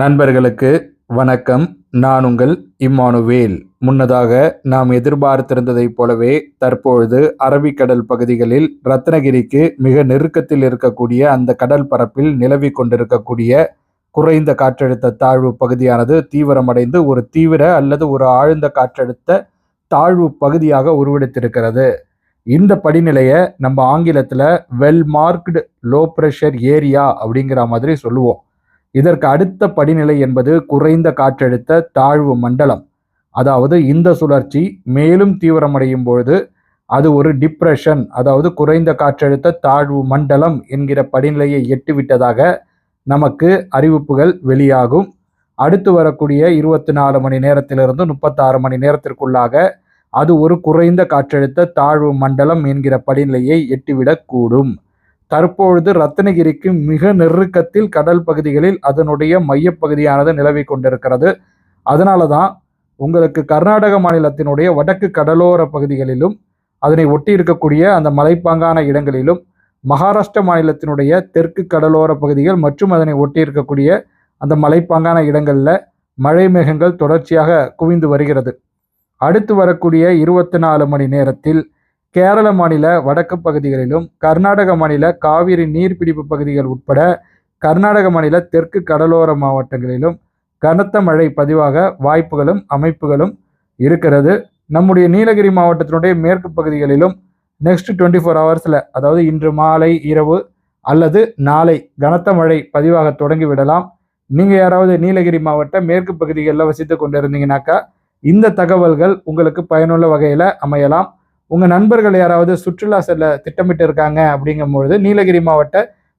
நண்பர்களுக்கு வணக்கம். நான் உங்கள் இம்மானுவேல். முன்னதாக நாம் எதிர்பார்த்திருந்ததைப் போலவே தற்பொழுது அரபிக்கடல் பகுதிகளில் ரத்னகிரிக்கு மிக நெருக்கத்தில் இருக்கக்கூடிய அந்த கடல் பரப்பில் நிலவி கொண்டிருக்கக்கூடிய குறைந்த காற்றழுத்த தாழ்வு பகுதியானது தீவிரமடைந்து ஒரு தீவிர அல்லது ஒரு ஆழ்ந்த காற்றழுத்த தாழ்வு பகுதியாக உருவெடுத்திருக்கிறது. இந்த படிநிலையை நம்ம ஆங்கிலத்தில் well marked low pressure area அப்படிங்கிற மாதிரி சொல்லுவோம். இதற்கு அடுத்த படிநிலை என்பது குறைந்த காற்றழுத்த தாழ்வு மண்டலம். அதாவது இந்த சுழற்சி மேலும் தீவிரமடையும் பொழுது அது ஒரு டிப்ரெஷன் அதாவது குறைந்த காற்றழுத்த தாழ்வு மண்டலம் என்கிற படிநிலையை எட்டிவிட்டதாக நமக்கு அறிவிப்புகள் வெளியாகும். அடுத்து வரக்கூடிய இருபத்தி நாலு மணி நேரத்திலிருந்து முப்பத்தாறு மணி நேரத்திற்குள்ளாக அது ஒரு குறைந்த காற்றழுத்த தாழ்வு மண்டலம் என்கிற படிநிலையை எட்டிவிடக்கூடும். தற்பொழுது ரத்னகிரிக்கு மிக நெருக்கத்தில் கடல் பகுதிகளில் அதனுடைய மையப்பகுதியானது நிலவி கொண்டிருக்கிறது. அதனால தான் உங்களுக்கு கர்நாடக மாநிலத்தினுடைய வடக்கு கடலோர பகுதிகளிலும் அதனை ஒட்டி இருக்கக்கூடிய அந்த மலைப்பாங்கான இடங்களிலும் மகாராஷ்டிர மாநிலத்தினுடைய தெற்கு கடலோர பகுதிகள் மற்றும் அதனை ஒட்டி இருக்கக்கூடிய அந்த மலைப்பாங்கான இடங்களில் மழை மேகங்கள் தொடர்ச்சியாக குவிந்து வருகிறது. அடுத்து வரக்கூடிய இருபத்தி நாலு மணி நேரத்தில் கேரள மாநில வடக்கு பகுதிகளிலும் கர்நாடக மாநில காவிரி நீர்பிடிப்பு பகுதிகள் உட்பட கர்நாடக மாநில தெற்கு கடலோர மாவட்டங்களிலும் கனத்த மழை பதிவாக வாய்ப்புகளும் அமைப்புகளும் இருக்கிறது. நம்முடைய நீலகிரி மாவட்டத்தினுடைய மேற்கு பகுதிகளிலும் நெக்ஸ்ட் டுவெண்ட்டி ஃபோர் ஹவர்ஸில் அதாவது இன்று மாலை இரவு அல்லது நாளை கனத்த மழை பதிவாக தொடங்கி விடலாம் நீங்கள் யாராவது நீலகிரி மாவட்ட மேற்கு பகுதிகளில் வசித்து கொண்டிருந்தீங்கனாக்கா இந்த தகவல்கள் உங்களுக்கு பயனுள்ள வகையில் அமையலாம். உங்கள் நண்பர்கள் யாராவது சுற்றுலா செல்ல திட்டமிட்டு இருக்காங்க அப்படிங்கும்பொழுது நீலகிரி மாவட்ட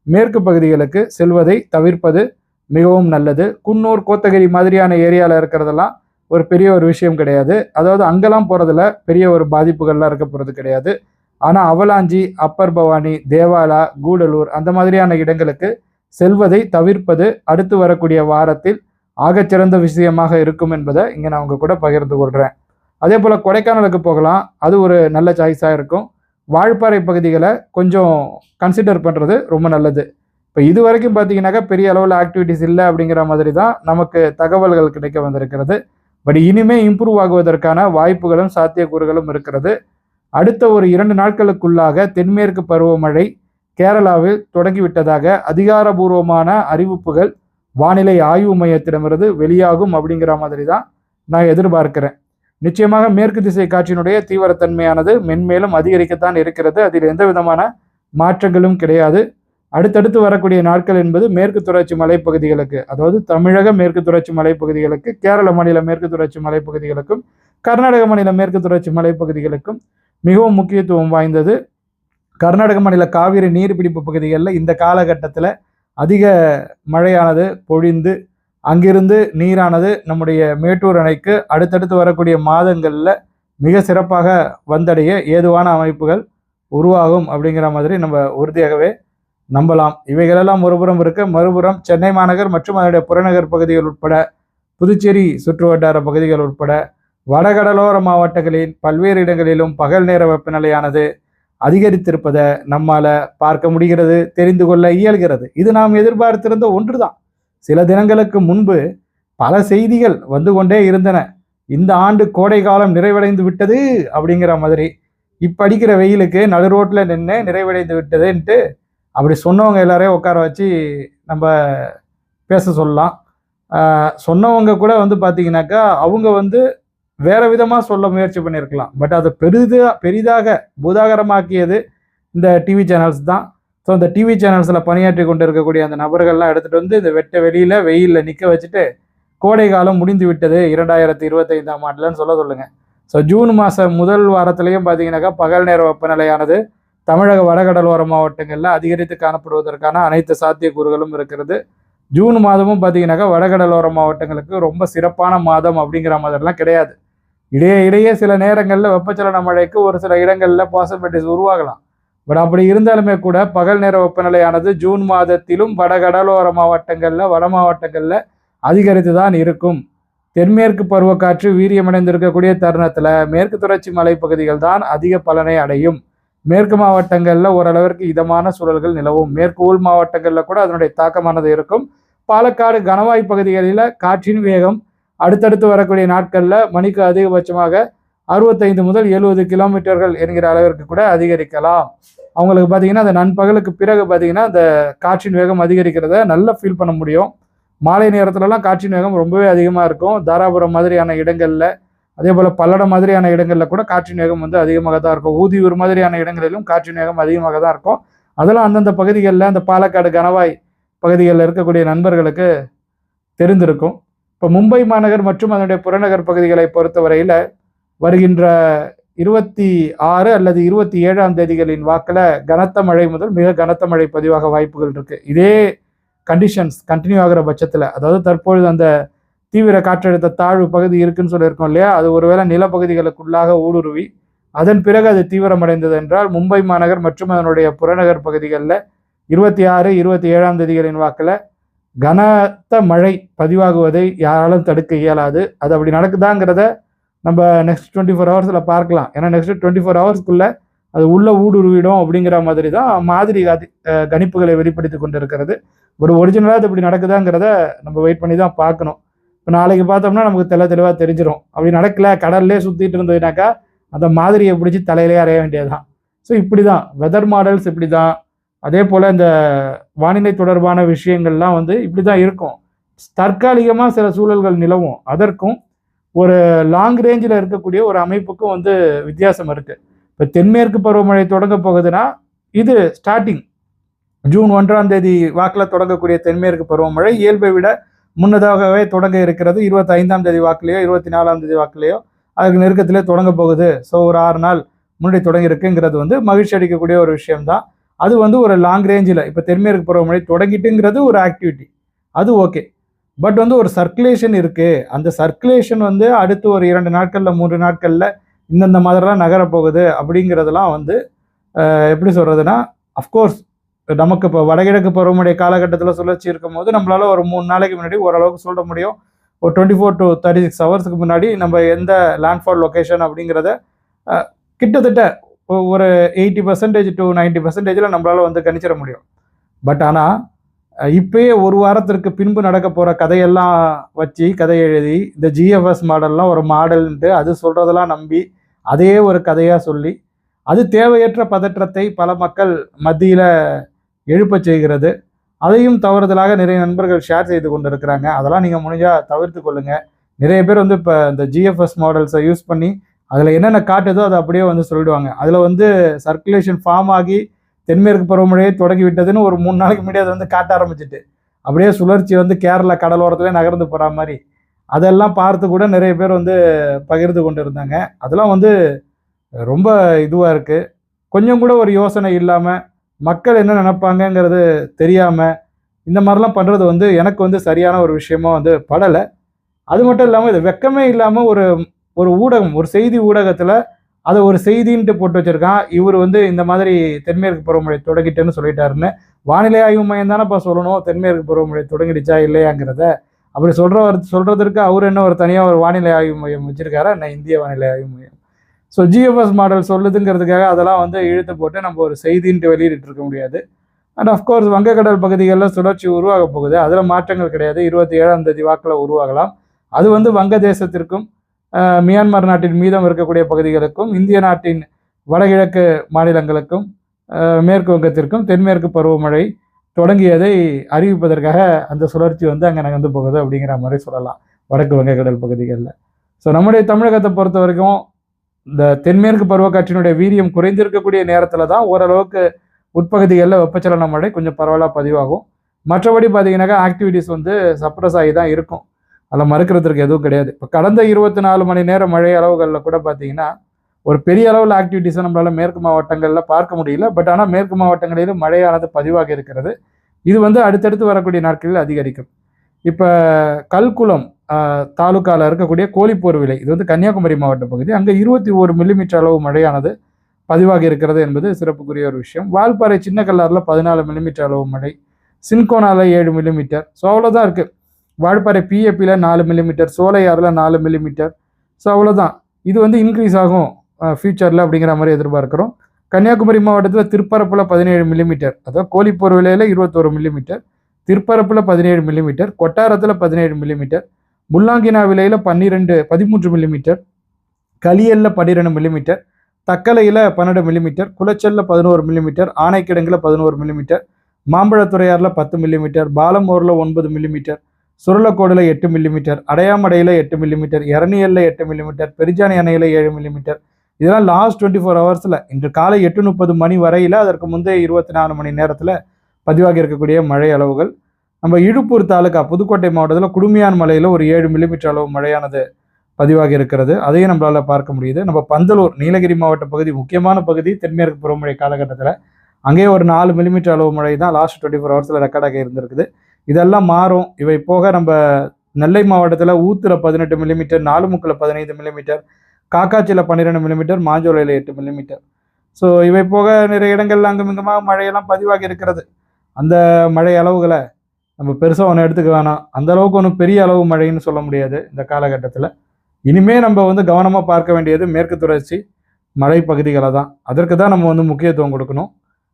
மேற்கு பகுதிகளுக்கு செல்வதை தவிர்ப்பது மிகவும் நல்லது. குன்னூர் கோத்தகிரி மாதிரியான ஏரியாவில் இருக்கிறதெல்லாம் ஒரு பெரிய ஒரு விஷயம் கிடையாது. அதாவது அங்கெல்லாம் போகிறதுல பெரிய ஒரு பாதிப்புகள்லாம் இருக்க போகிறது கிடையாது. ஆனால் அவலாஞ்சி அப்பர் பவானி தேவாலா கூடலூர் அந்த மாதிரியான இடங்களுக்கு செல்வதை தவிர்ப்பது அடுத்து வரக்கூடிய வாரத்தில் ஆகச்சிறந்த விஷயமாக இருக்கும் என்பதை இங்கே நான் உங்கள் கூட பகிர்ந்து கொள்கிறேன் அதே போல் கொடைக்கானலுக்கு போகலாம். அது ஒரு நல்ல சாய்ஸாக இருக்கும். வாழ்ப்பாறை பகுதிகளை கொஞ்சம் கன்சிடர் பண்ணுறது ரொம்ப நல்லது. இப்போ இது வரைக்கும் பார்த்தீங்கன்னாக்கா பெரிய அளவில் ஆக்டிவிட்டிஸ் இல்லை அப்படிங்கிற மாதிரி தான் நமக்கு தகவல்கள் கிடைக்க வந்திருக்கிறது. பட் இனிமே இம்ப்ரூவ் ஆகுவதற்கான வாய்ப்புகளும் சாத்தியக்கூறுகளும் இருக்கிறது. அடுத்த ஒரு இரண்டு நாட்களுக்குள்ளாக தென்மேற்கு பருவமழை கேரளாவில் தொடங்கிவிட்டதாக அதிகாரபூர்வமான அறிவிப்புகள் வானிலை ஆய்வு மையத்திடமிருந்து வெளியாகும் அப்படிங்கிற மாதிரி தான் நான் எதிர்பார்க்கிறேன். நிச்சயமாக மேற்கு திசை காற்றினுடைய தீவிரத்தன்மையானது மென்மேலும் அதிகரிக்கத்தான் இருக்கிறது. அதில் எந்த விதமான மாற்றங்களும் கிடையாது. அடுத்தடுத்து வரக்கூடிய நாட்கள் என்பது மேற்கு தொடர்ச்சி மலைப்பகுதிகளுக்கு அதாவது தமிழக மேற்கு தொடர்ச்சி மலைப்பகுதிகளுக்கு கேரள மாநில மேற்கு தொடர்ச்சி மலைப்பகுதிகளுக்கும் கர்நாடக மாநில மேற்கு தொடர்ச்சி மலைப்பகுதிகளுக்கும் மிகவும் முக்கியத்துவம் வாய்ந்தது. கர்நாடக மாநில காவிரி நீர்பிடிப்பு பகுதிகளில் இந்த காலகட்டத்தில் அதிக மழையானது பொழிந்து அங்கிருந்து நீரானது நம்முடைய மேட்டூர் அணைக்கு அடுத்தடுத்து வரக்கூடிய மாதங்களில் மிக சிறப்பாக வந்தடைய ஏதுவான அமைப்புகள் உருவாகும் அப்படிங்கிற மாதிரி நம்ம உறுதியாகவே நம்பலாம். இவைகளெல்லாம் ஒருபுறம் இருக்க மறுபுறம் சென்னை மாநகர் மற்றும் அதனுடைய புறநகர் பகுதிகள் உட்பட புதுச்சேரி சுற்றுவட்டார பகுதிகள் உட்பட வடகடலோர மாவட்டங்களின் பல்வேறு இடங்களிலும் பகல் நேர வெப்பநிலையானது அதிகரித்திருப்பதை நம்மால் பார்க்க முடிகிறது தெரிந்து கொள்ள இயல்கிறது. இது நாம் எதிர்பார்த்திருந்த ஒன்றுதான். சில தினங்களுக்கு முன்பு பல செய்திகள் வந்து கொண்டே இருந்தன. இந்த ஆண்டு கோடை காலம் நிறைவடைந்து விட்டது அப்படிங்கிற மாதிரி. இப்போ அடிக்கிற வெயிலுக்கு நடு ரோட்டில் நின்று நிறைவடைந்து விட்டதுன்ட்டு அப்படி சொன்னவங்க எல்லாரையும் உட்கார வச்சு நம்ம பேச சொல்லலாம். சொன்னவங்க கூட வந்து பார்த்தீங்கன்னாக்கா அவங்க வந்து வேற விதமாக சொல்ல முயற்சி பண்ணியிருக்கலாம். பட் அதை பெரிதாக பெரிதாக பூதாகரமாக்கியது இந்த டிவி சேனல்ஸ் தான். ஸோ இந்த டிவி சேனல்ஸில் பணியாற்றி கொண்டு இருக்கக்கூடிய அந்த நபர்கள்லாம் எடுத்துகிட்டு வந்து இந்த வெட்ட வெளியில் வெயிலில் நிற்க வச்சுட்டு கோடை காலம் முடிந்து விட்டது இரண்டாயிரத்தி இருபத்தைந்தாம் ஆண்டுலன்னு சொல்ல சொல்லுங்கள் ஸோ ஜூன் மாதம் முதல் வாரத்திலையும் பார்த்தீங்கன்னாக்கா பகல் நேர வெப்பநிலையானது தமிழக வடகடலோர மாவட்டங்களில் அதிகரித்து காணப்படுவதற்கான அனைத்து சாத்தியக்கூறுகளும் இருக்கிறது. ஜூன் மாதமும் பார்த்தீங்கன்னாக்கா வடகடலோர மாவட்டங்களுக்கு ரொம்ப சிறப்பான மாதம் அப்படிங்கிற மாதிரிலாம் கிடையாது. இடையே இடையே சில நேரங்களில் வெப்பச்சலன மழைக்கு ஒரு சில இடங்களில் பாசிபிலிட்டிஸ் உருவாகலாம். பட் அப்படி இருந்தாலுமே கூட பகல் நேர வெப்பநிலையானது ஜூன் மாதத்திலும் வடகடலோர மாவட்டங்களில் வட மாவட்டங்களில் அதிகரித்து தான் இருக்கும். தென்மேற்கு பருவக்காற்று வீரியமடைந்திருக்கக்கூடிய தருணத்தில் மேற்கு தொடர்ச்சி மலைப்பகுதிகள் தான் அதிக பலனை அடையும். மேற்கு மாவட்டங்களில் ஓரளவிற்கு இதமான சூழல்கள் நிலவும். மேற்கு உள் மாவட்டங்களில் கூட அதனுடைய தாக்கமானது இருக்கும். பாலக்காடு கணவாய் பகுதிகளில் காற்றின் வேகம் அடுத்தடுத்து வரக்கூடிய நாட்களில் மணிக்கு அதிகபட்சமாக அறுபத்தைந்து முதல் எழுபது கிலோமீட்டர்கள் என்கிற அளவிற்கு கூட அதிகரிக்கலாம். அவங்களுக்கு பார்த்தீங்கன்னா அந்த நண்பகலுக்கு பிறகு பார்த்தீங்கன்னா அந்த காற்றின் வேகம் அதிகரிக்கிறத நல்லா ஃபீல் பண்ண முடியும். மாலை நேரத்துலலாம் காற்றின் வேகம் ரொம்பவே அதிகமாக இருக்கும். தாராபுரம் மாதிரியான இடங்களில் அதே போல் பல்லடம் மாதிரியான இடங்களில் கூட காற்றின் வேகம் வந்து அதிகமாக தான் இருக்கும். ஊதியூர் மாதிரியான இடங்களிலும் காற்றின் வேகம் அதிகமாக தான் இருக்கும். அதெல்லாம் அந்தந்த பகுதிகளில் அந்த பாலக்காடு கணவாய் பகுதிகளில் இருக்கக்கூடிய நண்பர்களுக்கு தெரிந்திருக்கும். இப்போ மும்பை மாநகர் மற்றும் அதனுடைய புறநகர் பகுதிகளை பொறுத்தவரையில் வருகின்ற இருபத்தி ஆறு அல்லது இருபத்தி ஏழாம் தேதிகளின் வாக்கில் கனத்த மழை முதல் மிக கனத்த மழை பதிவாக வாய்ப்புகள் இருக்குது இதே கண்டிஷன்ஸ் கண்டினியூ ஆகிற பட்சத்தில் அதாவது தற்பொழுது அந்த தீவிர காற்றழுத்த தாழ்வு பகுதி இருக்குன்னு சொல்லியிருக்கோம் இல்லையா? அது ஒருவேளை நிலப்பகுதிகளுக்குள்ளாக ஊடுருவி அதன் பிறகு அது தீவிரமடைந்தது என்றால் மும்பை மாநகர் மற்றும் அதனுடைய புறநகர் பகுதிகளில் இருபத்தி ஆறு இருபத்தி ஏழாம் தேதிகளின் வாக்கில் கனத்த மழை பதிவாகுவதை யாராலும் தடுக்க இயலாது. அது அப்படி நடக்குதாங்கிறத நம்ம நெக்ஸ்ட் டுவெண்ட்டி ஃபோர் ஹவர்ஸில் பார்க்கலாம். ஏன்னா நெக்ஸ்ட் டுவெண்ட்டி ஃபோர் ஹவர்ஸ்க்குள்ளே அது உள்ள ஊடுருவிடும் அப்படிங்கிற மாதிரி தான் மாதிரி கணிப்புகளை வெளிப்படுத்தி கொண்டு இருக்கிறது ஒரு ஒரிஜினலாக அது இப்படி நடக்குதாங்கிறத நம்ம வெயிட் பண்ணி தான் பார்க்கணும். இப்போ நாளைக்கு பார்த்தோம்னா நமக்கு தெல தெளிவாக தெரிஞ்சிடும் அப்படி நடக்கல கடல்லே சுற்றிட்டு இருந்ததுனாக்கா அந்த மாதிரியை பிடிச்சி தலையிலே அறைய வேண்டியதுதான். ஸோ இப்படி தான் வெதர் மாடல்ஸ் இப்படி தான் அதே போல் இந்த வானிலை தொடர்பான விஷயங்கள்லாம் வந்து இப்படி தான் இருக்கும். தற்காலிகமாக சில சூழல்கள் நிலவும். அதற்கும் ஒரு லாங் ரேஞ்சில் இருக்கக்கூடிய ஒரு அமைப்புக்கும் வந்து வித்தியாசம் இருக்குது இப்போ தென்மேற்கு பருவமழை தொடங்க போகுதுன்னா இது ஸ்டார்டிங் ஜூன் ஒன்றாம் தேதி வாக்கில் தொடங்கக்கூடிய தென்மேற்கு பருவமழை இயல்பை விட முன்னதாகவே தொடங்க இருக்கிறது. இருபத்தி ஐந்தாம் தேதி வாக்குலையோ இருபத்தி நாலாம் தேதி வாக்குலையோ அதுக்கு நெருக்கத்திலே தொடங்க போகுது. ஸோ ஒரு ஆறு நாள் முன்னாடி தொடங்கியிருக்குங்கிறது வந்து மகிழ்ச்சி அடிக்கக்கூடிய ஒரு விஷயம்தான். அது வந்து ஒரு லாங் ரேஞ்சில் இப்போ தென்மேற்கு பருவமழை தொடங்கிட்டுங்கிறது ஒரு ஆக்டிவிட்டி அது ஓகே பட் வந்து ஒரு சர்க்குலேஷன் இருக்குது அந்த சர்க்குலேஷன் வந்து அடுத்து ஒரு இரண்டு நாட்களில் மூன்று நாட்களில் இந்தந்த மாதிரிலாம் நகரப் போகுது அப்படிங்கிறதெல்லாம் வந்து எப்படி சொல்கிறதுனா அஃப்கோர்ஸ் நமக்கு இப்போ வடகிழக்கு பருவமழை காலகட்டத்தில் சுழற்சி இருக்கும் போது நம்மளால ஒரு மூணு நாளைக்கு முன்னாடி ஓரளவுக்கு சொல்ல முடியும். ஒரு twenty four to thirty six ஹவர்ஸுக்கு முன்னாடி நம்ம எந்த லேண்ட்ஃபால் லொக்கேஷன் அப்படிங்கிறத கிட்டத்தட்ட ஒரு எயிட்டி பர்சன்டேஜ் டு நைன்ட்டி பர்சன்டேஜில் நம்மளால வந்து கணிச்சிட முடியும். பட் ஆனால் இப்பயே ஒரு வாரத்திற்கு பின்பு நடக்க போகிற கதையெல்லாம் வச்சு கதை எழுதி இந்த ஜிஎஃப்எஸ் மாடல்லாம் ஒரு மாடல்ன்ட்டு அது சொல்கிறதெல்லாம் நம்பி அதையே ஒரு கதையாக சொல்லி அது தேவையற்ற பதற்றத்தை பல மக்கள் மத்தியில் எழுப்பச் செய்கிறது. அதையும் தவறுதலாக நிறைய நண்பர்கள் ஷேர் செய்து கொண்டு இருக்கிறாங்க அதெல்லாம் நீங்கள் முடிஞ்சால் தவிர்த்து கொள்ளுங்கள் நிறைய பேர் வந்து இப்போ இந்த ஜிஎஃப்எஸ் மாடல்ஸை யூஸ் பண்ணி அதில் என்னென்ன காட்டுதோ அதை அப்படியே வந்து சொல்லிடுவாங்க. அதில் வந்து சர்க்குலேஷன் ஃபார்ம் ஆகி தென்மேற்கு பருவமழையை தொடங்கிவிட்டதுன்னு ஒரு மூணு நாளைக்கு முன்னாடி அதை வந்து காட்ட ஆரம்பிச்சிட்டு. அப்படியே சுழற்சி வந்து கேரளா கடலோரத்துலேயே நகர்ந்து போகிற மாதிரி. அதெல்லாம் பார்த்து கூட நிறைய பேர் வந்து பகிர்ந்து கொண்டு இருந்தாங்க அதெல்லாம் வந்து ரொம்ப இதுவாக இருக்குது கொஞ்சம் கூட ஒரு யோசனை இல்லாமல் மக்கள் என்ன நினைப்பாங்கங்கிறது தெரியாமல் இந்த மாதிரிலாம் பண்ணுறது வந்து எனக்கு வந்து சரியான ஒரு விஷயமா வந்து படலை. அது மட்டும் இல்லாமல் இது வெக்கமே இல்லாமல் ஒரு ஒரு ஊடகம் ஒரு செய்தி ஊடகத்தில் அதை ஒரு செய்தின்ட்டு போட்டு வச்சிருக்கான். இவர் வந்து இந்த மாதிரி தென்மேற்கு பருவமழை தொடங்கிட்டேன்னு சொல்லிட்டாருன்னு. வானிலை ஆய்வு மையம் தானேப்பா சொல்லணும். தென்மேற்கு பருவமழை தொடங்கிடுச்சா இல்லையாங்கிறத. அப்படி சொல்கிறவர் சொல்கிறதற்கு அவர் என்ன ஒரு தனியாக ஒரு வானிலை ஆய்வு மையம் வச்சிருக்காரா. என்ன இந்திய வானிலை ஆய்வு மையம். ஸோ ஜிஎஃப்எஸ் மாடல் சொல்லுதுங்கிறதுக்காக அதெல்லாம் வந்து இழுத்து போட்டு நம்ம ஒரு செய்தின்ட்டு வெளியிட்டு இருக்க முடியாது. அண்ட் அஃப்கோர்ஸ் வங்கக்கடல் பகுதிகளில் சுழற்சி உருவாக போகுது. அதில் மாற்றங்கள் கிடையாது. இருபத்தி ஏழாம் தேதி வாக்கில் உருவாகலாம். அது வந்து வங்கதேசத்திற்கும் மியான்மர் நாட்டின் மீதம் இருக்கக்கூடிய பகுதிகளுக்கும் இந்திய நாட்டின் வடகிழக்கு மாநிலங்களுக்கும் மேற்கு வங்கத்திற்கும் தென்மேற்கு பருவமழை தொடங்கியதை அறிவிப்பதற்காக அந்த சுழற்சி வந்து அங்கே நகர்ந்து போகுது அப்படிங்கிற மாதிரி சொல்லலாம் வடக்கு வங்கக்கடல் பகுதிகளில். ஸோ நம்முடைய தமிழகத்தை பொறுத்த வரைக்கும் இந்த தென்மேற்கு பருவக்காற்றினுடைய வீரியம் குறைந்திருக்கக்கூடிய நேரத்தில் தான் ஓரளவுக்கு உட்பகுதிகளில் வெப்பச்சலன மழை கொஞ்சம் பரவலாக பதிவாகும். மற்றபடி பார்த்தீங்கன்னாக்கா ஆக்டிவிட்டிஸ் வந்து சப்ரஸ் ஆகி தான் இருக்கும். அதில் மறுக்கிறதுக்கு எதுவும் கிடையாது. இப்போ கடந்த இருபத்தி நாலு மணி நேர மழை அளவுகளில் கூட பார்த்தீங்கன்னா ஒரு பெரிய அளவில் ஆக்டிவிட்டிஸை நம்மளால் மேற்கு மாவட்டங்களில் பார்க்க முடியல. பட் ஆனால் மேற்கு மாவட்டங்களிலும் மழையானது பதிவாக இருக்கிறது. இது வந்து அடுத்தடுத்து வரக்கூடிய நாட்களில் அதிகரிக்கும். இப்போ கல்குளம் தாலுக்காவில் இருக்கக்கூடிய கோழிப்போர் விலை இது வந்து கன்னியாகுமரி மாவட்ட பகுதி அங்கே இருபத்தி ஒரு மில்லிமீட்டர் அளவு மழையானது பதிவாக இருக்கிறது என்பது சிறப்புக்குரிய ஒரு விஷயம். வால்பாறை சின்ன கல்லாரில் பதினாலு மில்லிமீட்டர் அளவு மழை சின்கோனாவில் ஏழு மில்லிமீட்டர் ஸோ அவ்வளோதான் இருக்குது வாழ்ப்பாறை பிஏபியில் நாலு மில்லிமீட்டர் சோலையாறில் நாலு மில்லிமீட்டர் ஸோ அவ்வளோதான் இது வந்து இன்க்ரீஸ் ஆகும் ஃபியூச்சரில் அப்படிங்கிற மாதிரி எதிர்பார்க்குறோம். கன்னியாகுமரி மாவட்டத்தில் திருப்பரப்பில் பதினேழு மில்லிமீட்டர் அதாவது கோழிப்போர் விலையில் இருபத்தோரு மில்லிமீட்டர் திருப்பரப்பில் பதினேழு மில்லிமீட்டர் கொட்டாரத்தில் பதினேழு மில்லிமீட்டர் முல்லாங்கினா விலையில் பன்னிரெண்டு பதிமூன்று மில்லிமீட்டர் களியல்ல பன்னிரெண்டு மில்லிமீட்டர் தக்கலையில் பன்னெண்டு மில்லிமீட்டர் குளச்சலில் பதினோரு மில்லிமீட்டர் ஆனைக்கிடங்கில் பதினோரு மில்லிமீட்டர் மாம்பழத்துறையாரில் பத்து மில்லிமீட்டர் பாலமோரில் ஒன்பது மில்லிமீட்டர் சுருளக்கோடில் எட்டு மில்லிமீட்டர் அடையாமடையில் எட்டு மில்லிமீட்டர் இரணியல்ல எட்டு மில்லிமீட்டர் பெரிஜானி அணையில் ஏழு மில்லிமீட்டர் இதெல்லாம் லாஸ்ட் டுவெண்ட்டி ஃபோர் ஹவர்ஸில் இன்று காலை எட்டு முப்பது மணி வரையில் அதற்கு முந்தைய இருபத்தி நாலு மணி நேரத்தில் பதிவாகி இருக்கக்கூடிய மழை அளவுகள். நம்ம இழுப்பூர் தாலுக்கா புதுக்கோட்டை மாவட்டத்தில் குடுமியான் மலையில் ஒரு ஏழு மில்லிமீட்டர் அளவு மழையானது பதிவாகி இருக்கிறது. அதையும் நம்மளால் பார்க்க முடியுது. நம்ம பந்தலூர் நீலகிரி மாவட்ட பகுதி முக்கியமான பகுதி தென்மேற்கு பருவமழை காலகட்டத்தில். அங்கேயே ஒரு நாலு மில்லிமீட்டர் அளவு மழை தான் லாஸ்ட் டுவெண்ட்டி ஃபோர் ஹவர்ஸில் ரெக்கார்டாக இருந்திருக்குது. இதெல்லாம் மாறும். இவை போக நம்ம நெல்லை மாவட்டத்தில் ஊத்துல பதினெட்டு மில்லிமீட்டர் நாலுமுக்கில் பதினைந்து மில்லிமீட்டர் காக்காச்சியில் பன்னிரெண்டு மில்லிமீட்டர் மாஞ்சோலையில் எட்டு மில்லிமீட்டர் ஸோ இவை போக நிறைய இடங்கள்ல அங்குமிங்குமாக மழையெல்லாம் பதிவாகி இருக்கிறது. அந்த மழை அளவுகளை நம்ம பெருசாக ஒன்று எடுத்துக்க வேணாம். அந்த அளவுக்கு ஒன்றும் பெரிய அளவு மழைன்னு சொல்ல முடியாது இந்த காலகட்டத்தில். இனிமே நம்ம வந்து கவனமாக பார்க்க வேண்டியது மேற்கு தொடர்ச்சி மழை பகுதிகளை தான். அதற்கு தான் நம்ம வந்து முக்கியத்துவம் கொடுக்கணும்.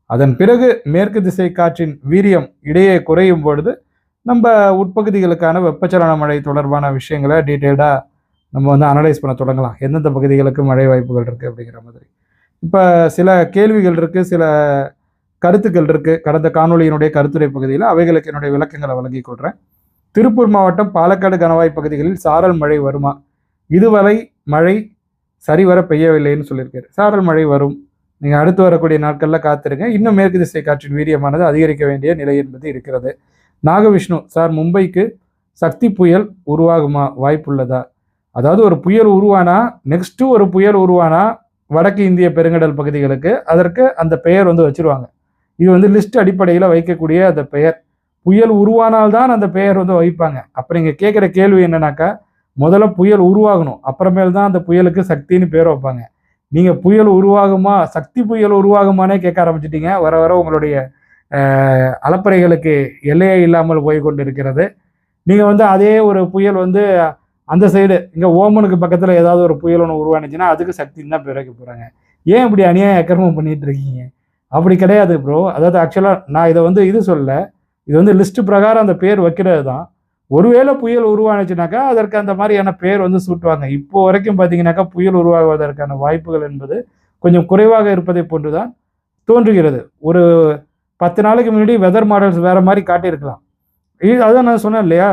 அதன் பிறகு மேற்கு திசை காற்றின் வீரியம் இடையே குறையும் பொழுது நம்ம உட்பகுதிகளுக்கான வெப்பச்சலன மழை தொடர்பான விஷயங்களை டீட்டெயில்டாக நம்ம வந்து அனலைஸ் பண்ண தொடங்கலாம். எந்தெந்த பகுதிகளுக்கு மழை வாய்ப்புகள் இருக்குது அப்படிங்கிற மாதிரி. இப்போ சில கேள்விகள் இருக்குது சில கருத்துக்கள் இருக்குது கடந்த காணொளியினுடைய கருத்துரை பகுதியில் அவைகளுக்கு என்னுடைய விளக்கங்களை வழங்கிக் கொள்கிறேன் திருப்பூர் மாவட்டம் பாலக்காடு கணவாய் பகுதிகளில் சாரல் மழை வருமா? இதுவரை மழை சரிவர பெய்யவில்லைன்னு சொல்லியிருக்காரு. சாரல் மழை வரும். நீங்கள் அடுத்து வரக்கூடிய நாட்களில் காத்திருங்க. இன்னும் மேற்கு திசை காற்றின் வீரியமானது அதிகரிக்க வேண்டிய நிலை என்பது இருக்கிறது. நாகவிஷ்ணு சார் மும்பைக்கு சக்தி புயல் உருவாகுமா? வாய்ப்புள்ளதா? அதாவது ஒரு புயல் உருவானா? நெக்ஸ்ட்டு ஒரு புயல் உருவானா? வடக்கு இந்திய பெருங்கடல் பகுதிகளுக்கு அதற்கு அந்த பெயர் வந்து வச்சிருவாங்க. இது வந்து லிஸ்ட் அடிப்படையில் வைக்கக்கூடிய அந்த பெயர். புயல் உருவானால்தான் அந்த பெயர் வந்து வைப்பாங்க அப்போ நீங்கள் கேட்குற கேள்வி என்னன்னாக்கா முதல்ல புயல் உருவாகணும். அப்புறமேல் தான் அந்த புயலுக்கு சக்தின்னு பேர் வைப்பாங்க. நீங்கள் புயல் உருவாகுமா? சக்தி புயல் உருவாகுமானே கேட்க ஆரம்பிச்சிட்டிங்க. வர வர உங்களுடைய அலப்பறைகளுக்கு எல்லையே இல்லாமல் போய் கொண்டு இருக்கிறது நீங்கள் வந்து அதே ஒரு புயல் வந்து அந்த சைடு இங்கே ஓமனுக்கு பக்கத்தில் ஏதாவது ஒரு புயல் ஒன்று உருவானுச்சுன்னா அதுக்கு சக்தின்னு தான் பிறக்க போகிறாங்க ஏன் இப்படி அநியாய அக்கிரமம் பண்ணிகிட்டு இருக்கீங்க? அப்படி கிடையாது ப்ரோ அதாவது ஆக்சுவலாக நான் இதை வந்து இது சொல்ல இது வந்து லிஸ்ட் பிரகாரம் அந்த பேர் வைக்கிறது தான். ஒருவேளை புயல் உருவானுச்சுனாக்கா அதற்கு அந்த மாதிரியான பேர் வந்து சூட்டுவாங்க. இப்போ வரைக்கும் பார்த்தீங்கன்னாக்கா புயல் உருவாகுவதற்கான வாய்ப்புகள் என்பது கொஞ்சம் குறைவாக இருப்பதை போன்று தான் தோன்றுகிறது. ஒரு பத்து நாளைக்கு முன்னாடி வெதர் மாடல்ஸ் வேற மாதிரி காட்டியிருக்கலாம். இது அதான் நான் சொன்னேன் இல்லையா?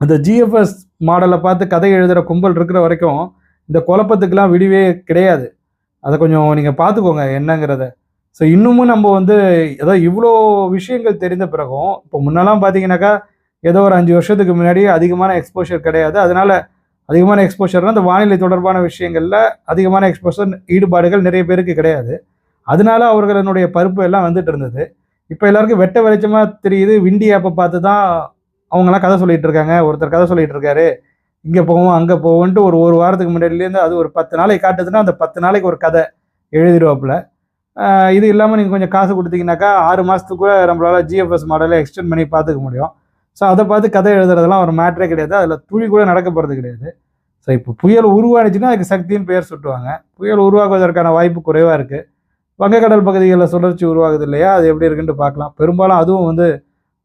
அந்த ஜிஎஃப்எஸ் மாடலை பார்த்து கதை எழுதுகிற கும்பல் இருக்கிற வரைக்கும் இந்த குழப்பத்துக்கெலாம் விடிவே கிடையாது. அதை கொஞ்சம் நீங்கள் பார்த்துக்கோங்க என்னங்கிறத. ஸோ இன்னமும் நம்ம வந்து ஏதோ இவ்வளோ விஷயங்கள் தெரிந்த பிறகும் இப்போ முன்னெல்லாம் பார்த்தீங்கன்னாக்கா ஏதோ ஒரு அஞ்சு வருஷத்துக்கு முன்னாடி அதிகமான எக்ஸ்போஷர் கிடையாது. அதனால் அதிகமான எக்ஸ்போஷர்னால் அந்த வானிலை தொடர்பான விஷயங்களில் அதிகமான எக்ஸ்போஷர் ஈடுபாடுகள் நிறைய பேருக்கு கிடையாது. அதனால அவர்களுடைய பருப்பு எல்லாம் வந்துட்டு இருந்தது. இப்போ எல்லாருக்கும் வெட்ட வெளிச்சமாக தெரியுது. விண்டி ஆப்பை பார்த்து தான் அவங்கெல்லாம் கதை சொல்லிட்டு இருக்காங்க. ஒருத்தர் கதை சொல்லிட்டு இருக்காரு. இங்கே போவோம் அங்கே போவோன்ட்டு ஒரு ஒரு வாரத்துக்கு முன்னாடிலேருந்து அது ஒரு பத்து நாளைக்கு காட்டுதுன்னா அந்த பத்து நாளைக்கு ஒரு கதை எழுதிடுவாப்புல. இது இல்லாமல் நீங்கள் கொஞ்சம் காசு கொடுத்தீங்கன்னாக்கா ஆறு மாதத்துக்குள்ள நம்மளால் ஜிஎஃப்எஸ் மாடலை எக்ஸ்டெண்ட் பண்ணி பார்த்துக்க முடியும். ஸோ அதை பார்த்து கதை எழுதுறதெல்லாம் ஒரு மேட்ரே கிடையாது. அதில் துளி கூட நடக்க போகிறது கிடையாது. ஸோ இப்போ புயல் உருவானுச்சுன்னா அதுக்கு சக்தின்னு பெயர் சுட்டுவாங்க. புயல் உருவாக்குவதற்கான வாய்ப்பு குறைவாக இருக்குது வங்கக்கடல் பகுதிகளில் சுழற்சி உருவாகுது இல்லையா அது எப்படி இருக்குன்னு பார்க்கலாம். பெரும்பாலும் அதுவும் வந்து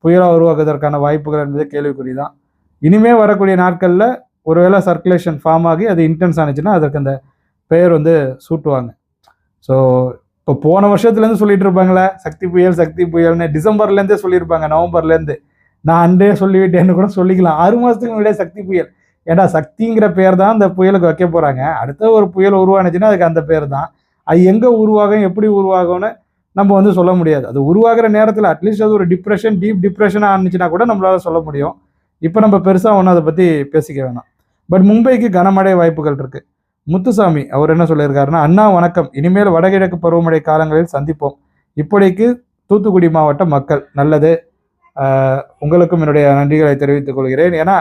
புயலாக உருவாக்குவதற்கான வாய்ப்புகள் என்பது கேள்விக்குறி தான் இனிமே வரக்கூடிய நாட்களில் ஒருவேளை சர்க்குலேஷன் ஃபார்ம் ஆகி அது இன்டென்ஸ் ஆனிச்சுன்னா அதற்கு அந்த பெயர் வந்து சூட்டுவாங்க. ஸோ இப்போ போன வருஷத்துலேருந்து சொல்லிட்டு இருப்பாங்களே சக்தி புயல் சக்தி புயல்னு டிசம்பர்லேருந்தே சொல்லியிருப்பாங்க நவம்பர்லேருந்து. நான் அன்றே சொல்லிவிட்டேன்னு கூட சொல்லிக்கலாம். ஆறு மாதத்துக்கு முன்னாடியே சக்தி புயல். ஏன்னா சக்திங்கிற பேர் தான் அந்த புயலுக்கு வைக்க போகிறாங்க அடுத்த ஒரு புயல் உருவானுச்சுன்னா அதுக்கு அந்த பேர் தான் அது எங்கே உருவாகும் எப்படி உருவாகும்னு நம்ம வந்து சொல்ல முடியாது. அது உருவாகிற நேரத்தில் அட்லீஸ்ட் அது ஒரு டிப்ரெஷன் டீப் டிப்ரெஷனாக இருந்துச்சுன்னா கூட நம்மளால சொல்ல முடியும். இப்போ நம்ம பெருசாக ஒன்றும் அதை பற்றி பேசிக்க வேணாம். பட் மும்பைக்கு கனமழை வாய்ப்புகள் இருக்குது முத்துசாமி அவர் என்ன சொல்லியிருக்காருன்னா அண்ணா வணக்கம். இனிமேல் வடகிழக்கு பருவமழை காலங்களில் சந்திப்போம். இப்படிக்கு தூத்துக்குடி மாவட்ட மக்கள் நல்லது. உங்களுக்கும் என்னுடைய நன்றிகளை தெரிவித்துக் கொள்கிறேன். ஏன்னா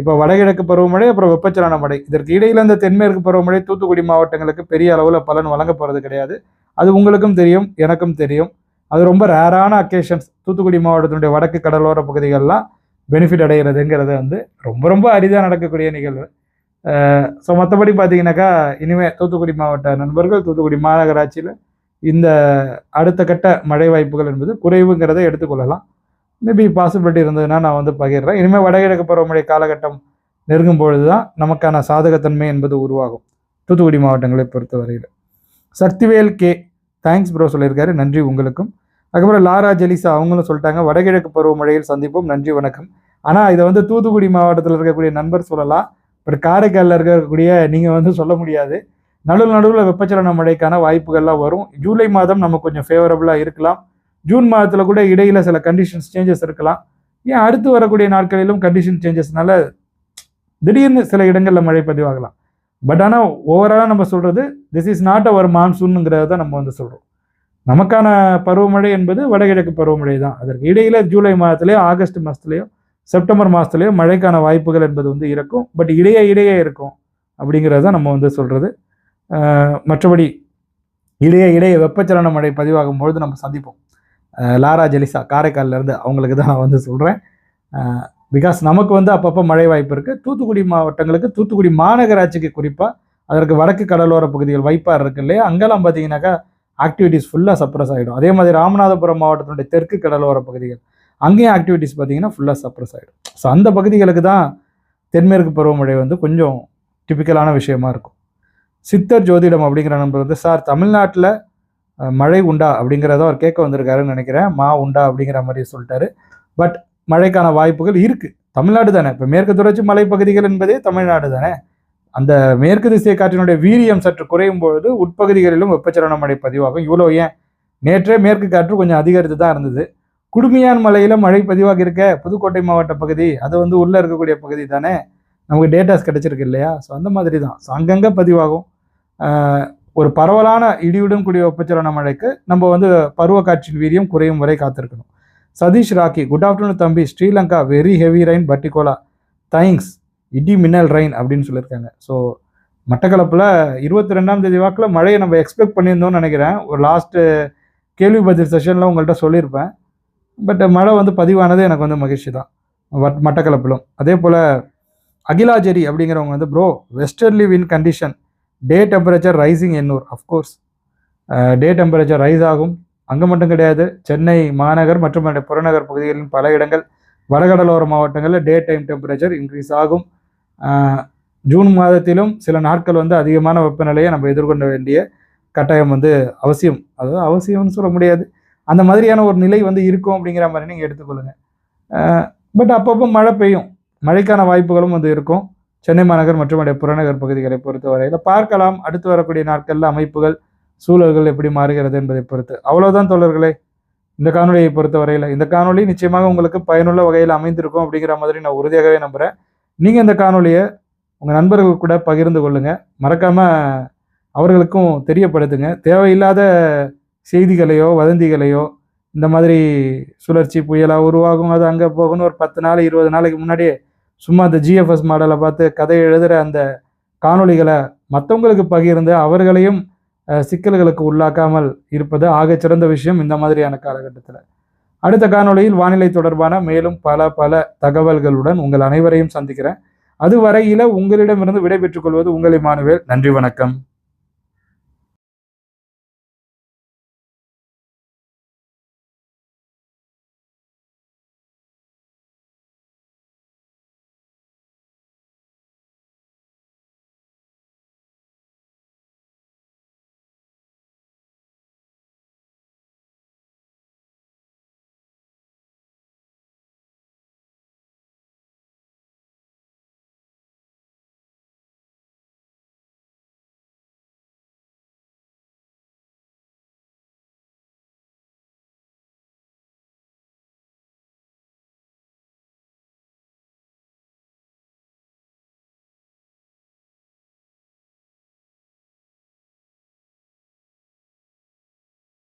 இப்போ வடகிழக்கு பருவமழை அப்புறம் வெப்பச்சலன மழை. இதற்கு இடையில இந்த தென்மேற்கு பருவமழை தூத்துக்குடி மாவட்டங்களுக்கு பெரிய அளவில் பலன் வழங்க போகிறது கிடையாது. அது உங்களுக்கும் தெரியும் எனக்கும் தெரியும். அது ரொம்ப ரேரான அக்கேஷன்ஸ். தூத்துக்குடி மாவட்டத்தினுடைய வடக்கு கடலோர பகுதிகளெலாம் பெனிஃபிட் அடைகிறதுங்கிறது வந்து ரொம்ப ரொம்ப அரிதாக நடக்கக்கூடிய நிகழ்வு. ஸோ மற்றபடி பார்த்தீங்கன்னாக்கா இனிமேல் தூத்துக்குடி மாவட்ட நண்பர்கள் தூத்துக்குடி மாநகராட்சியில் இந்த அடுத்த கட்ட மழை வாய்ப்புகள் என்பது குறைவுங்கிறதை எடுத்துக்கொள்ளலாம் மேபி பாசிபிலிட்டி இருந்ததுன்னா நான் வந்து பகிர்றேன். இனிமேல் வடகிழக்கு பருவமழை காலகட்டம் நெருங்கும் பொழுது தான் நமக்கான சாதகத்தன்மை என்பது உருவாகும். தூத்துக்குடி மாவட்டங்களை பொறுத்தவரையில். சக்திவேல் கே தேங்க்ஸ் ப்ரோ சொல்லியிருக்காரு. நன்றி உங்களுக்கும். அதுக்கப்புறம் லாரா ஜெலிசா அவங்களும் சொல்லிட்டாங்க. வடகிழக்கு பருவமழையில் சந்திப்போம். நன்றி வணக்கம். ஆனால் இதை வந்து தூத்துக்குடி மாவட்டத்தில் இருக்கக்கூடிய நண்பர் சொல்லலாம். பட் காரைக்காலில் இருக்கக்கூடிய நீங்கள் வந்து சொல்ல முடியாது. நடுவில் நடுவில் வெப்பச்சலன மழைக்கான வாய்ப்புகள்லாம் வரும். ஜூலை மாதம் நம்ம கொஞ்சம் ஃபேவரபுளாக இருக்கலாம். ஜூன் மாதத்தில் கூட இடையில் சில கண்டிஷன்ஸ் சேஞ்சஸ் இருக்கலாம். ஏன் அடுத்து வரக்கூடிய நாட்களிலும் கண்டிஷன் சேஞ்சஸ்னால திடீர்னு சில இடங்களில் மழை பதிவாகலாம். பட் ஆனால் ஓவராலாக நம்ம சொல்கிறது திஸ் இஸ் நாட் அவர் மான்சூனுங்கிறத தான் நம்ம வந்து சொல்கிறோம் நமக்கான பருவமழை என்பது வடகிழக்கு பருவமழை தான். அதற்கு இடையில் ஜூலை மாதத்துலேயோ ஆகஸ்ட் மாதத்துலேயோ செப்டம்பர் மாதத்துலேயோ மழைக்கான வாய்ப்புகள் என்பது வந்து இருக்கும். பட் இடையே இடையே இருக்கும் அப்படிங்கிறத நம்ம வந்து சொல்கிறது மற்றபடி இடையே இடையே வெப்பச்சலன மழை பதிவாகும் பொழுது நம்ம சந்திப்போம். லாரா ஜெலிசா காரைக்கால்லேருந்து அவங்களுக்கு தான் நான் வந்து சொல்கிறேன் பிகாஸ் நமக்கு வந்து அப்பப்போ மழை வாய்ப்பு இருக்குது தூத்துக்குடி மாவட்டங்களுக்கு தூத்துக்குடி மாநகராட்சிக்கு குறிப்பாக அதற்கு வடக்கு கடலோர பகுதிகள் வைப்பார் இருக்கு இல்லையா? அங்கெல்லாம் பார்த்தீங்கன்னாக்கா ஆக்டிவிட்டீஸ் ஃபுல்லாக சப்ரஸ் ஆகிடும் அதே மாதிரி ராமநாதபுரம் மாவட்டத்தினுடைய தெற்கு கடலோர பகுதிகள் அங்கேயும் ஆக்டிவிட்டீஸ் பார்த்தீங்கன்னா ஃபுல்லாக சப்ரஸ் ஆகிடும் ஸோ அந்த பகுதிகளுக்கு தான் தென்மேற்கு பருவமழை வந்து கொஞ்சம் டிபிக்கலான விஷயமா இருக்கும். சித்தர் ஜோதிடம் அப்படிங்கிற நம்பர் வந்து சார் தமிழ்நாட்டில் மழை உண்டா அப்படிங்கிறத அவர் கேட்க வந்திருக்காருன்னு நினைக்கிறேன். மா உண்டா அப்படிங்கிற மாதிரி சொல்லிட்டாரு. பட் மழைக்கான வாய்ப்புகள் இருக்குது தமிழ்நாடு தானே. இப்போ மேற்கு தொடர்ச்சி மலைப்பகுதிகள் என்பதே தமிழ்நாடு தானே. அந்த மேற்கு திசை காற்றினுடைய வீரியம் சற்று குறையும் பொழுது உட்பகுதிகளிலும் வெப்பச்சலன மழை பதிவாகும். இவ்வளோ ஏன்? நேற்றே மேற்கு காற்று கொஞ்சம் அதிகரித்து தான் இருந்தது. குடுமியான் மலையில் மழை பதிவாக இருக்க புதுக்கோட்டை மாவட்ட பகுதி அது வந்து உள்ளே இருக்கக்கூடிய பகுதி தானே. நமக்கு டேட்டாஸ் கிடச்சிருக்கு இல்லையா? ஸோ அந்த மாதிரி தான். ஸோ அங்கங்கே பதிவாகும் ஒரு பரவலான இடியுடன் கூடிய வெப்பச்சலன மழைக்கு நம்ம வந்து பருவ காற்றின் வீரியம் குறையும் வரை காத்திருக்கணும். சதீஷ் ராக்கி குட் ஆஃப்டர்நூன் தம்பி. Sri Lanka very heavy rain Batticaloa thanks இடி மின்னல் ரெயின் அப்படின்னு சொல்லியிருக்காங்க. ஸோ மட்டக்களப்பில் இருபத்தி ரெண்டாம் தேதி வாக்கில் மழையை நம்ம எக்ஸ்பெக்ட் பண்ணியிருந்தோம்னு நினைக்கிறேன். ஒரு லாஸ்ட்டு கேள்வி பதில் செஷனில் உங்கள்கிட்ட சொல்லியிருப்பேன். பட் மழை வந்து பதிவானது எனக்கு வந்து மகிழ்ச்சி தான். வட் மட்டக்களப்பிலும். அதே போல் அகிலாஜெரி அப்படிங்கிறவங்க வந்து pro westerly wind condition day temperature rising Ennore of course day temperature rise ஆகும். அங்கே மட்டும் கிடையாது. சென்னை மாநகர் மற்றும் புறநகர் பகுதிகளின் பல இடங்கள் வடகடலோர மாவட்டங்களில் டே டைம் டெம்பரேச்சர் இன்க்ரீஸ் ஆகும். Uh, ஜூன் மாதத்திலும் சில நாட்கள் வந்து அதிகமான வெப்பநிலையை நம்ம எதிர்கொள்ள வேண்டிய கட்டாயம் வந்து அவசியம். அதாவது அவசியம்னு சொல்ல முடியாது. அந்த மாதிரியான ஒரு நிலை வந்து இருக்கும் அப்படிங்கிற மாதிரி நீங்கள் எடுத்துக்கொள்ளுங்க. Uh, பட் அப்பப்போ மழை பெய்யும். மழைக்கான வாய்ப்புகளும் வந்து இருக்கும். சென்னை மாநகர் மற்றும் அதனுடைய புறநகர் பகுதிகளை பொறுத்தவரையில் பார்க்கலாம். அடுத்து வரக்கூடிய நாட்களில் அமைப்புகள் சூழல்கள் எப்படி மாறுகிறது என்பதை பொறுத்து. அவ்வளோதான் தோழர்களே. இந்த காணொலியை பொறுத்தவரையில் இந்த காணொலி நிச்சயமாக உங்களுக்கு பயனுள்ள வகையில் அமைந்திருக்கும் அப்படிங்கிற மாதிரி நான் உறுதியாகவே நம்புகிறேன் நீங்கள் இந்த காணொலியை உங்கள் நண்பர்கள் கூட பகிர்ந்து கொள்ளுங்கள் மறக்காமல் அவர்களுக்கும் தெரியப்படுத்துங்க. தேவையில்லாத செய்திகளையோ வதந்திகளையோ இந்த மாதிரி சுழற்சி புயலாக உருவாகும் அது அங்கே போகணும் ஒரு பத்து நாள் இருபது நாளைக்கு முன்னாடியே சும்மா அந்த ஜிஎஃப்எஸ் மாடலை பார்த்து கதை எழுதுகிற அந்த காணொளிகளை மற்றவங்களுக்கு பகிர்ந்து அவர்களையும் சிக்கல்களுக்கு உள்ளாக்காமல் இருப்பது ஆகச்சிறந்த விஷயம் இந்த மாதிரியான காலகட்டத்தில். அடுத்த காணொளியில் வானிலை தொடர்பான மேலும் பல பல தகவல்களுடன் உங்கள் அனைவரையும் சந்திக்கிறேன். அதுவரையில உங்களிடமிருந்து விடைபெற்றுக் கொள்வது உங்கள் இமானுவேல். நன்றி வணக்கம்.